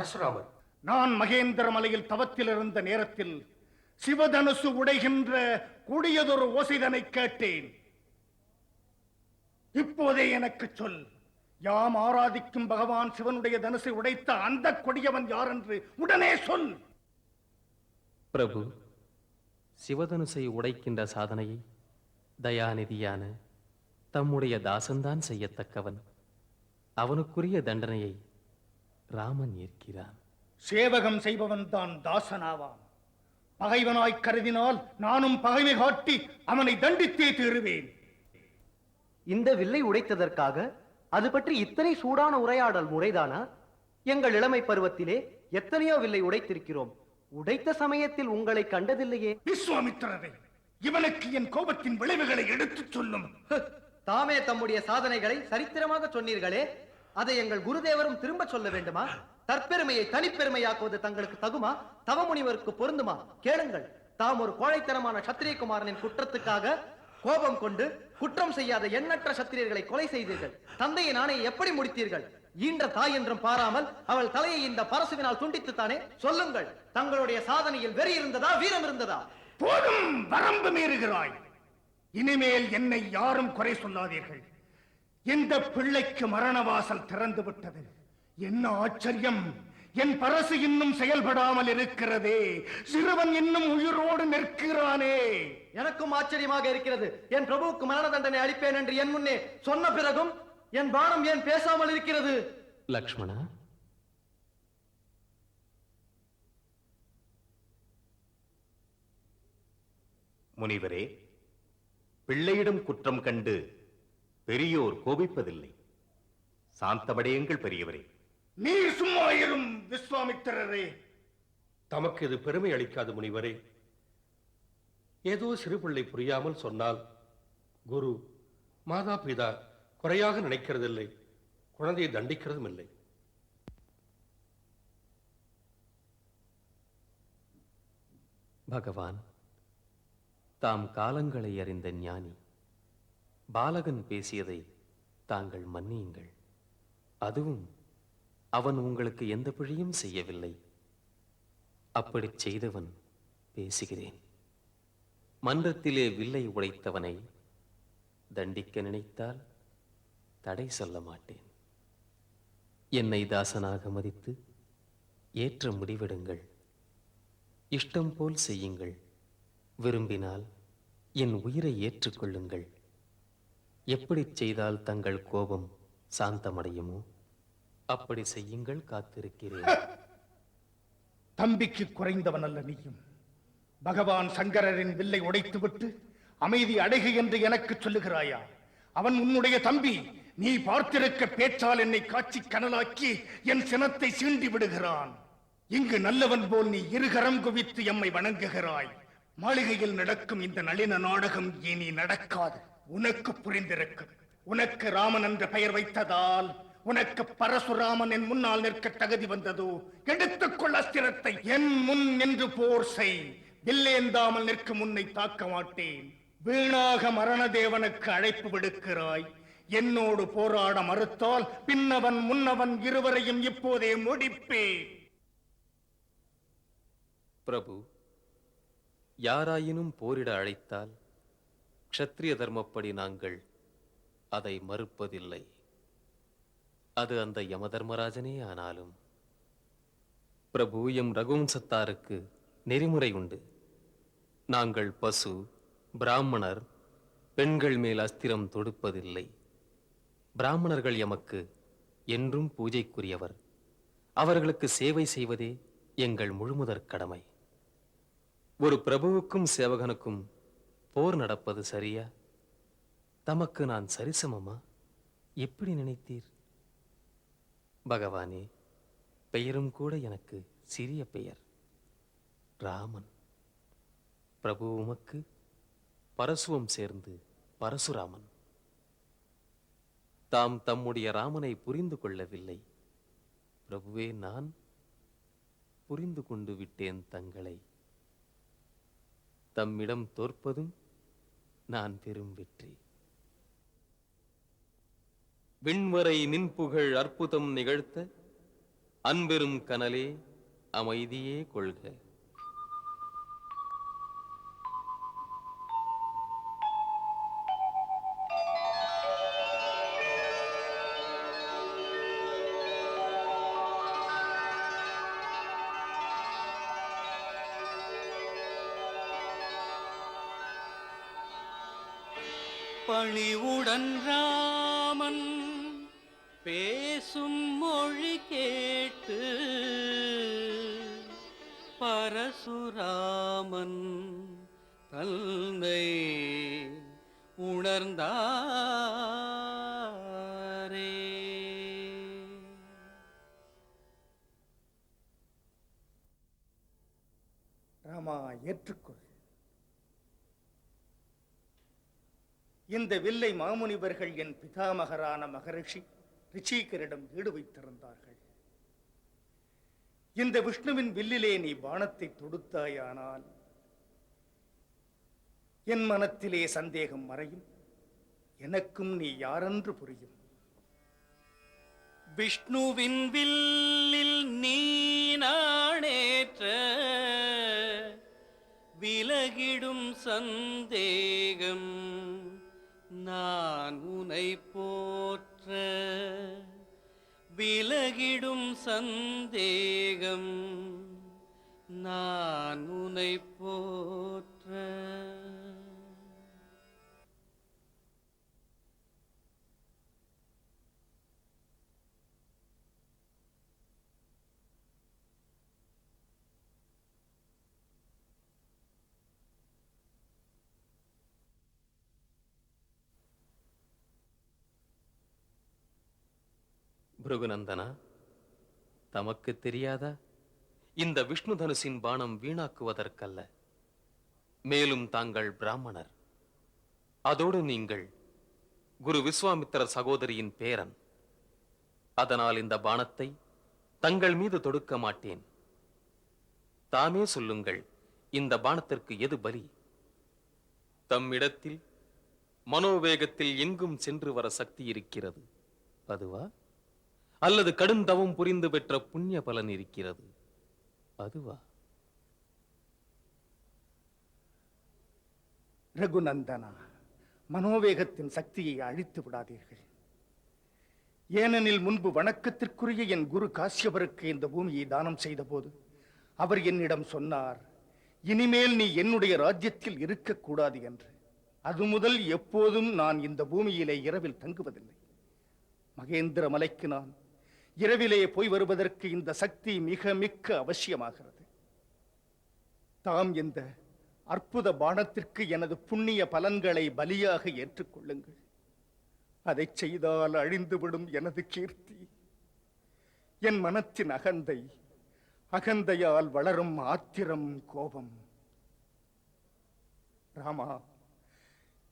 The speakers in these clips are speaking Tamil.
பரசுராமர். நான் மகேந்திர மலையில் தவத்தில் இருந்த நேரத்தில் சிவதனுசு உடைகின்ற கொடியதொரு ஓசைதனை கேட்டேன். இப்போதே எனக்கு சொல். யாம் ஆராதிக்கும் பகவான் சிவனுடைய தனுசை உடைத்த அந்த கொடியவன் யார் என்று உடனே சொல். பிரபு சிவதனுசை உடைக்கின்ற சாதனையை தயாநிதியான தம்முடைய தாசன்தான் செய்யத்தக்கவன். அவனுக்குரிய தண்டனையை ராமன் ஏற்கிறான். சேவகம் செய்பவன் தான் தாசனாவான். பகைவனாய் கருதினால் நானும் பகைமை காட்டி அவனை தண்டித்தே தீருவேன். இந்த வில்லை உடைத்ததற்காக அது பற்றி இத்தனை சூடான உரையாடல் முறைதானா? எங்கள் இளமை பருவத்திலே எத்தனையோ வில்லை உடைத்திருக்கிறோம். உடைத்த சமயத்தில் உங்களை கண்டதில்லையே. விஸ்வாமித்திரரே இவனுக்கு என் கோபத்தின் விளைவுகளை எடுத்துச் சொல்லும். தாமே தம்முடைய சாதனைகளை சரித்திரமாக சொன்னீர்களே. அதை எங்கள் குருதேவரும் திரும்ப சொல்ல வேண்டுமா? தற்பெருமையை தனிப்பெருமையாக்குவது தங்களுக்கு தகுமா? தவமுனிவருக்கு பொருந்துமா? கேளுங்கள். தாம் ஒரு கோழைத்தனமான சத்திரியகுமாரனின் குற்றத்துக்காக கோபம் கொண்டு குற்றம் செய்யாத எண்ணற்ற சத்திரியர்களை கொலை செய்தீர்கள். தந்தையின் ஆணையை எப்படி முடித்தீர்கள்? ஈன்ற தாய் என்றும் பாராமல் அவள் தலையை இந்த பரசுவினால் துண்டித்துத்தானே? சொல்லுங்கள். தங்களுடைய சாதனையில் வெறி இருந்ததா வீரம் இருந்ததா? போதும் வரம்பு மீறுகிறாய். இனிமேல் என்னை யாரும் குறை சொல்லாதீர்கள். இந்த பிள்ளைக்கு மரணவாசல் திறந்து விட்டது என்ன ஆச்சரியம்! என் பரசு இன்னும் செயல்படாமல் இருக்கிறதே. சிறுவன் இன்னும் உயிரோடு நிற்கிறானே. எனக்கும் ஆச்சரியமாக இருக்கிறது. என் பிரபுவுக்கு மரண தண்டனை அளிப்பேன் என்று என் முன்னே சொன்ன பிறகும் என் பானம் ஏன் பேசாமல் இருக்கிறது? லக்ஷ்மணா? முனிவரே பிள்ளையிடம் குற்றம் கண்டு பெரியோர் கோபிப்பதில்லை. சாந்தமடையுங்கள் பெரியவரே. நீர் சும்மா இரும் விஸ்வாமித்திரரே. தமக்கு இது பெருமை அளிக்காது முனிவரே. ஏதோ சிறு பிள்ளை புரியாமல் சொன்னால் குரு மாதா பிதா குறையாக நினைக்கிறதில்லை குழந்தையை தண்டிக்கிறதும் இல்லை. பகவான் தாம் காலங்களை அறிந்த ஞானி. பாலகன் பேசியதை தாங்கள் மன்னியுங்கள். அதுவும் அவன் உங்களுக்கு எந்த பிழையும் செய்யவில்லை. அப்படிச் செய்தவன் பேசுகிறேன். மன்றத்திலே வில்லை உடைத்தவனை தண்டிக்க நினைத்தால் தடை சொல்ல மாட்டேன். என்னை தாசனாக மதித்து ஏற்ற முடிவெடுங்கள். இஷ்டம் போல் செய்யுங்கள். விரும்பினால் என் உயிரை ஏற்றுக்கொள்ளுங்கள். எப்படிச் செய்தால் தங்கள் கோபம் சாந்தமடையுமோ அப்படி செய்யுங்கள் காத்திருக்கிறேன். தம்பிக்கு குறைந்தவன் அல்ல நீயும். பகவான் சங்கரரின் வில்லை உடைத்துவிட்டு அமைதி அடைகு என்று எனக்கு சொல்லுகிறாயா? அவன் உன்னுடைய தம்பி நீ பார்த்திருக்க பேச்சால் என்னை காட்சி கனலாக்கி என் சினத்தை சீண்டி விடுகிறான். இங்கு நல்லவன் போல் நீ இருகரம் குவித்து எம்மை வணங்குகிறாய். மாளிகையில் நடக்கும் இந்த நளின நாடகம் இனி நடக்காது. உனக்கு புரிந்திருக்கும். உனக்கு ராமன் என்ற பெயர் வைத்ததால் உனக்கு பரசுராமன் என் முன்னால் நிற்க தகுதி வந்ததோ எடுத்துக்கொள் அஸ்திரத்தை என் முன் நின்று போர் செய். வில்லேந்தாமல் நிற்கும் முன்னை தாக்க மாட்டேன். வீணாக மரணதேவனுக்கு அழைப்பு விடுக்கிறாய். என்னோடு போராட மறுத்தால் பின்னவன் முன்னவன் இருவரையும் இப்போதே முடிப்பே பிரபு யாராயினும் போரிட அழைத்தால் க்ஷத்ரிய தர்மப்படி நாங்கள் அதை மறுப்பதில்லை. அது அந்த யமதர்மராஜனே ஆனாலும். பிரபு எம் ரகுவம்சத்தாருக்கு நெறிமுறை உண்டு. நாங்கள் பசு பிராமணர் பெண்கள் மேல் அஸ்திரம் தொடுப்பதில்லை. பிராமணர்கள் எமக்கு என்றும் பூஜைக்குரியவர். அவர்களுக்கு சேவை செய்வதே எங்கள் முழுமுதற் கடமை. ஒரு பிரபுவுக்கும் சேவகனுக்கும் போர் நடப்பது சரியா? தமக்கு நான் சரிசமமா? எப்படி நினைத்தீர்? பகவானே பெயரும் கூட எனக்கு சிறிய பெயர். ராமன். பிரபு உமக்கு பரசுவம் சேர்ந்து பரசுராமன். தாம் தம்முடைய ராமனை புரிந்து கொள்ளவில்லை. பிரபுவே நான் புரிந்து கொண்டு விட்டேன் தங்களை. தம்மிடம் தோற்பதும் நான் பெரும் வெற்றி. விண்வரை நின்புகழ் அற்புதம் நிகழ்த்த அன்பெரும் கனலே அமைதியே கொள்க. பணிவுடன் ராமன் பேசும் மொழி கேட்டு பரசுராமன் தன்னை உணர்ந்தாரே. ராமா ஏற்றுக்கொள். இந்த வில்லை மாமுனிவர்கள் என் பிதாமகரான மகரிஷி ரிஷிகரிடம் ஈடு வைத்திருந்தார்கள். இந்த விஷ்ணுவின் வில்லிலே நீ பானத்தை தொடுத்தாயானால் என் மனத்திலே சந்தேகம் மறையும். எனக்கும் நீ யாரென்று புரியும்? விஷ்ணுவின் வில்லில் நீ நாணேற்ற விலகிடும் சந்தேகம். நான் உனை போற்ற விலகிடும் சந்தேகம். நான் உனை போற்ற பிருகுநந்தனா தமக்கு தெரியாதா? இந்த விஷ்ணு தனுசின் பானம் வீணாக்குவதற்கல்ல. மேலும் தாங்கள் பிராமணர். அதோடு நீங்கள் குரு விஸ்வாமித்திர சகோதரியின் பேரன். அதனால் இந்த பானத்தை தங்கள் மீது தொடுக்க மாட்டேன். தாமே சொல்லுங்கள் இந்த பானத்திற்கு எது பலி? தம்மிடத்தில் மனோவேகத்தில் எங்கும் சென்று வர சக்தி இருக்கிறது. அதுவா? அல்லது கடும் தவம் புரிந்து பெற்ற புண்ணிய பலன் இருக்கிறது. அதுவா? ரகுநந்தனா மனோவேகத்தின் சக்தியை அழித்து விடாதீர்கள். ஏனெனில் முன்பு வணக்கத்திற்குரிய என் குரு காசியவருக்கு இந்த பூமியை தானம் செய்தபோது அவர் என்னிடம் சொன்னார் இனிமேல் நீ என்னுடைய ராஜ்யத்தில் இருக்கக்கூடாது என்று. அது முதல் எப்போதும் நான் இந்த பூமியிலே இரவில் தங்குவதில்லை. மகேந்திர மலைக்கு நான் இரவிலே போய் வருவதற்கு இந்த சக்தி மிக மிக்க அவசியமாகிறது. தாம் இந்த அற்புத பானத்திற்கு எனது புண்ணிய பலன்களை பலியாக ஏற்றுக்கொள்ளுங்கள். அதை செய்தால் அழிந்துவிடும் எனது கீர்த்தி. என் மனத்தின் அகந்தை அகந்தையால் வளரும் ஆத்திரம் கோபம். ராமா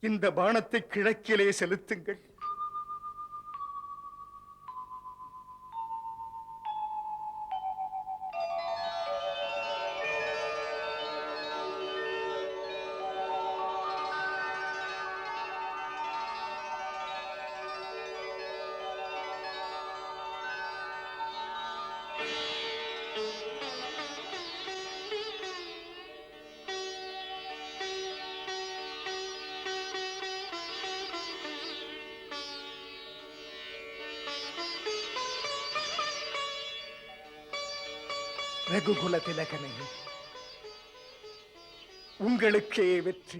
இந்த பானத்தை கிழக்கிலே செலுத்துங்கள். ரகுகுல திலகனே உங்களுக்கே வெற்றி.